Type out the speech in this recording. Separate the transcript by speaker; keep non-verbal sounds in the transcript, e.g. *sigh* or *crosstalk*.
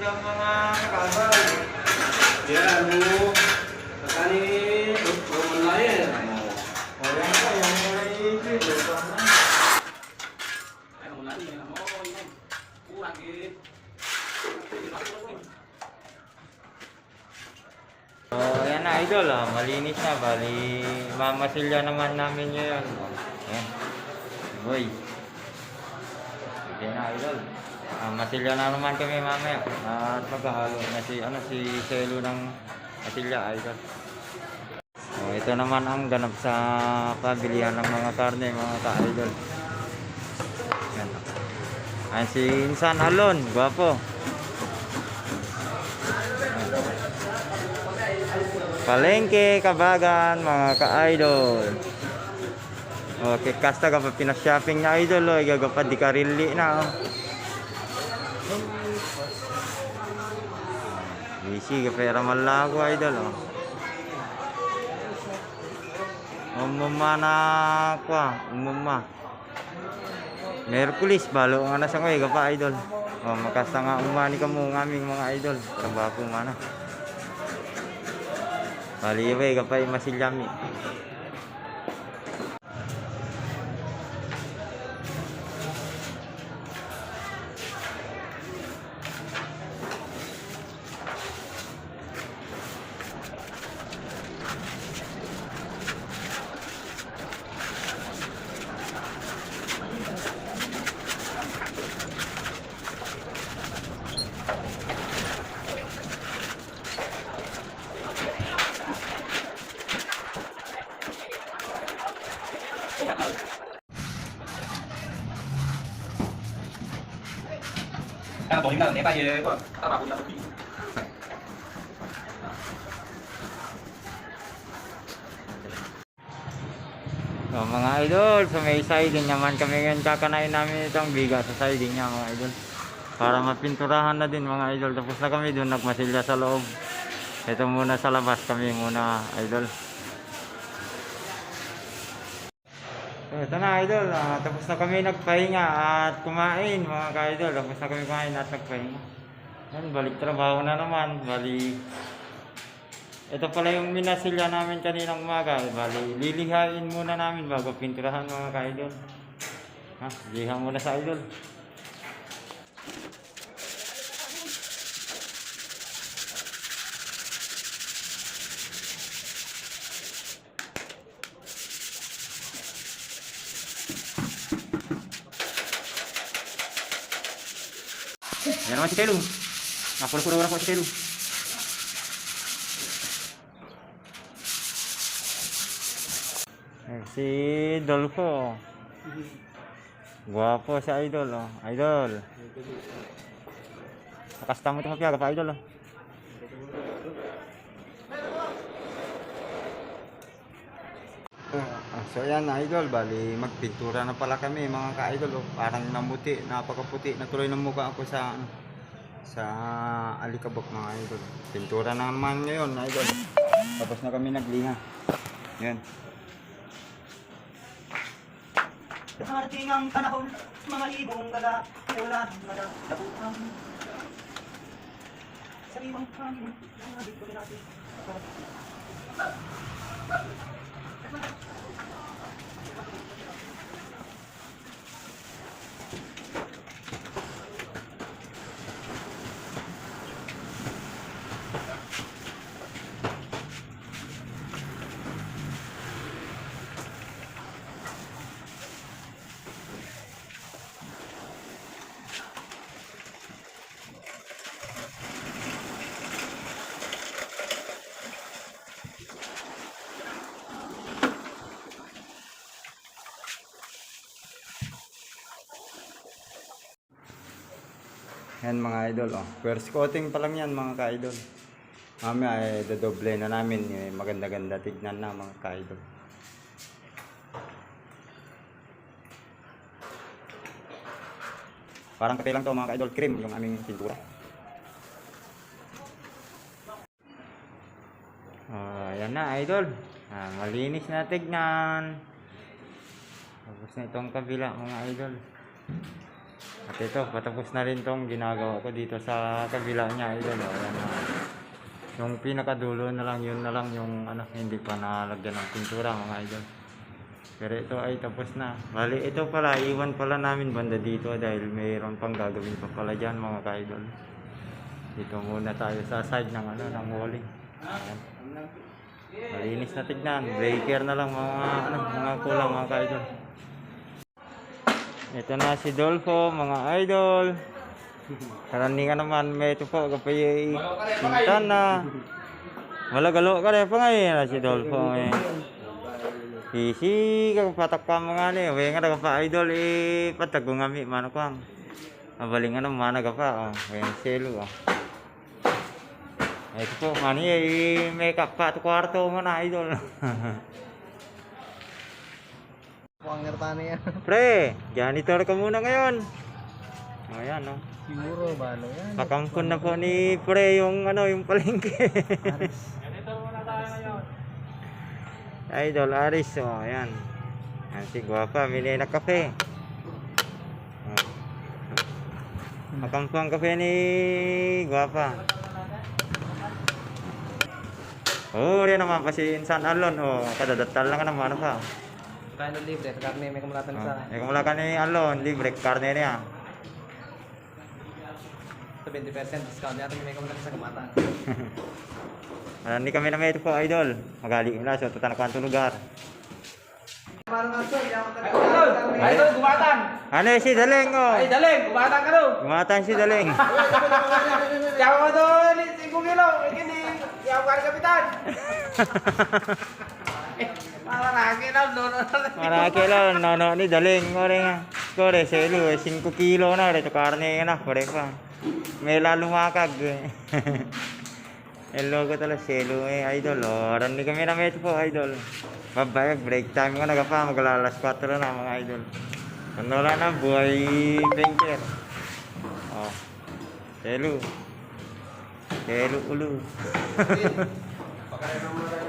Speaker 1: dyan mga kabal.
Speaker 2: Yan, ano, nakani, roman layer.
Speaker 1: O yan pa, yung mga iibig. Ito na. So, ayan na idol, ah. malinis na. Bali, mamasilya naman namin ngayon. Ayan. Boy. Sige na idol. Ah, masilya na naman kami mamaya. At maghahalo na si, ano, si Selo ng masilya idol. So, ito naman ang ganap sa pabilihan ng mga karne, mga ka-idol. Ayan. Si Insan Alon, gwapo. Palengke, kabagan, mga ka-idol. Okay, kasta ka pa pinashopping na idol, oh. Gagapad di ka rili na, oh. Ka pera malago, idol, oh. Umuma na kwa, umuma. Merkulis, balo nga na sa ngayon, pa idol. Oh, makasta nga umani ka mo ng aming mga idol. Trabaho nga na. Baliway ka pa masilyami.
Speaker 2: Lần né bay gì của ta bảo cũng là bị.
Speaker 1: So, mga idol, sa may siding naman kami ngayon kakanain namin itong biga sa siding niya mga idol. Para mapinturahan na din mga idol. Tapos na kami doon nagmasilya sa loob. Ito muna sa labas kami muna idol. So, ito na idol, Ah, tapos na kami nagpahinga at kumain mga ka-idol. Tapos na kami kumain at nagpahinga. Yan, balik trabaho na naman. Bali, ito pala yung minasilya namin kaninang umaga. Bali, lilihain muna namin bago pinturahan mga ka-idol. Ha, liha muna sa idol. Yan naman si Telu. Napuro-puro na po si Telu. Eh, Si Dolfo. Guwapo si Idol, oh. Idol. Nakasta mo ito mapiaga pa, Idol, oh. Ah, so yan idol, bali magpintura na pala kami mga ka-idol oh. Parang namuti, napakaputi na tuloy ng mukha ako sa ano, sa alikabok mga idol. Pintura na naman ngayon idol. Tapos na kami nagliha. Yan.
Speaker 3: Darating ang panahon, mga ibong gala, ulan, madalabutan. Sa limang hangin, mga dito natin.
Speaker 1: Yan mga idol, oh. First coating pa lang yan mga ka-idol. Mamaya ay dodoble na namin. Eh, maganda-ganda tignan na mga ka-idol. Parang katay lang to mga ka-idol. Cream yung aming pintura. Ah, yan na idol. Ah, malinis na tignan. Tapos na itong kabila mga idol. At ito, patapos na rin tong ginagawa ko dito sa kabila niya. Idol, ayan, oh. Yung pinakadulo na lang, yun na lang yung ano, hindi pa nalagyan ng pintura mga idol. Pero ito ay tapos na. Bali, ito pala, iwan pala namin banda dito dahil mayroon pang gagawin pa pala dyan mga ka-idol. Dito muna tayo sa side ng ano, ng walling. Ayan. Malinis na tignan. Breaker na lang mga ano, mga kulang mga ka-idol. Ito na si Dolfo, mga idol. Karanigan naman, may ito po, kapay sintan na. Malagalo ka rin pa ngayon si Dolfo. Eh. Isi, kapatak pa mga ni. Uwi nga na pa idol, eh, patag ko ngami, mano ko ang. Mabaling nga naman na pa, oh. Uwi selo, oh. Ito po, mani, eh, may kapa to kwarto mo na idol. *laughs*
Speaker 3: Wanger tani yan. *laughs*
Speaker 1: Pre, janitor ka muna ngayon. Ayan, no.
Speaker 3: Siguro, balo yan.
Speaker 1: Pakampun na po ni Pre yung ano, yung palengke. *laughs* Idol Aris, oh, ayan. Ayan si Guapa, mili na kape. Oh. Pakampun ang kape ni Guapa. Oh, rin naman pa si Insan Alon. Oh, kadadatal lang ka naman, ano pa.
Speaker 3: Kaya libre, karne may kumulatan
Speaker 1: Oh, eh, kung wala ka ni Alon, libre, karne niya.
Speaker 3: sa 20% discount yata may kumulatan sa kamata. *laughs*
Speaker 1: Ah, Hindi kami na may ito po, idol. Magali na, so tutan ko ang lugar.
Speaker 3: Ka
Speaker 2: Idol! Gumatan!
Speaker 1: Ano si Daleng, oh.
Speaker 2: Ay, daling! Gumatan ka daw!
Speaker 1: Gumatan si Daleng.
Speaker 2: Yawa mo doon! 5 kilo! Hindi! Yawa ka kapitan! Na, doon
Speaker 1: Maraki lang, nono ni Daleng. Kore nga. Kore, selo, eh, 5 kilo na. Ito karne na, kore pa. May lalumakag, eh. *laughs* El logo tala selo, eh, idol. Oh, rani kami na may ito po, idol. Babayag, break time ko nagapa. Maglalas 4 na, mga idol. Ano lang na, buhay banker. Oh. Selo. Selo ulo. *laughs*
Speaker 2: Pagkain mga